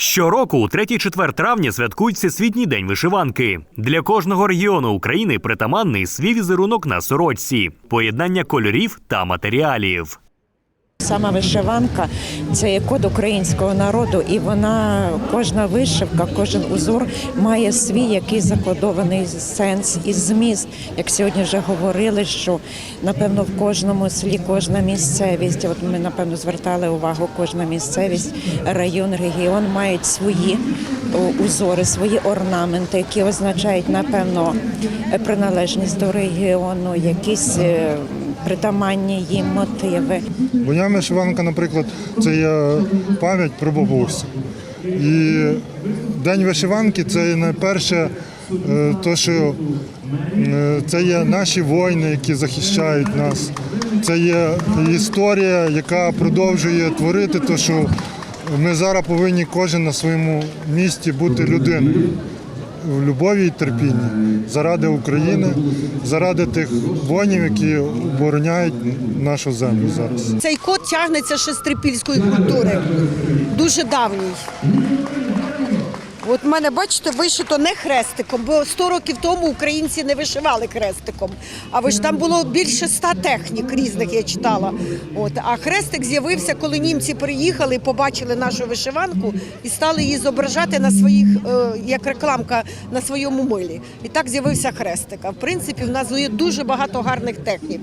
Щороку, у 3-4 травня, святкують Всесвітній день вишиванки. Для кожного регіону України притаманний свій візерунок на сорочці, поєднання кольорів та матеріалів. Сама вишиванка це є код українського народу, і вона кожна вишивка, кожен узор має свій який закодований сенс і зміст. Як сьогодні вже говорили, що напевно в кожному селі кожна місцевість. От ми напевно звертали увагу, кожна місцевість, район, регіон мають свої узори, свої орнаменти, які означають напевно приналежність до регіону, якісь е, притаманні їм мотиви. Моя вишиванка, наприклад, це є пам'ять про бабусю. І День вишиванки це найперше, е, то, що е, це є наші воїни, які захищають нас. Це є історія, яка продовжує творити те, що ми зараз повинні кожен на своєму місці бути людиною. В любові і терпінні заради України, заради тих воїнів, які обороняють нашу землю зараз. Цей код тягнеться ще з трипільської культури, дуже давній. От в мене, бачите, вишито не хрестиком, бо 100 років тому українці не вишивали хрестиком. А ви ж там було більше ста технік різних, я читала. От а хрестик з'явився, коли німці приїхали, побачили нашу вишиванку і стали її зображати на своїх, е, як рекламка на своєму милі. І так з'явився хрестик. А в принципі, в нас є дуже багато гарних технік.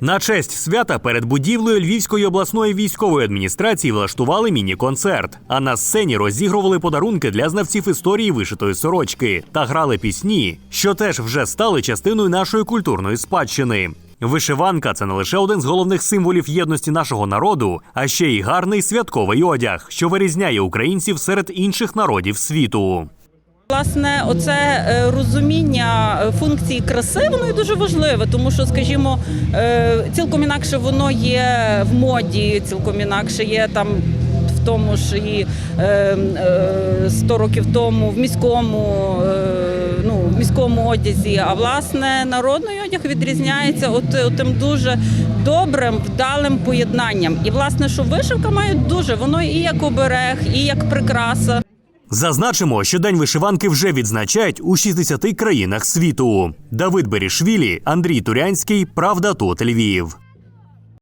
На честь свята перед будівлею Львівської обласної військової адміністрації влаштували міні-концерт. А на сцені розігрували подарунки для знавців історії вишитої сорочки та грали пісні, що теж вже стали частиною нашої культурної спадщини. Вишиванка це не лише один з головних символів єдності нашого народу, а ще й гарний святковий одяг, що вирізняє українців серед інших народів світу. Власне, оце е, розуміння е, функції краси, воно є дуже важливе, тому що, скажімо, е, цілком інакше воно є в моді, цілком інакше є там. Тому ж і е, е, 100 років тому в міському, е, ну, в міському одязі. А власне народний одяг відрізняється от тим дуже добрим, вдалим поєднанням. І власне, що вишивка має дуже, воно і як оберег, і як прикраса. Зазначимо, що день вишиванки вже відзначають у 60 країнах світу. Давид Берішвілі, Андрій Турянський, Правда тут Львів.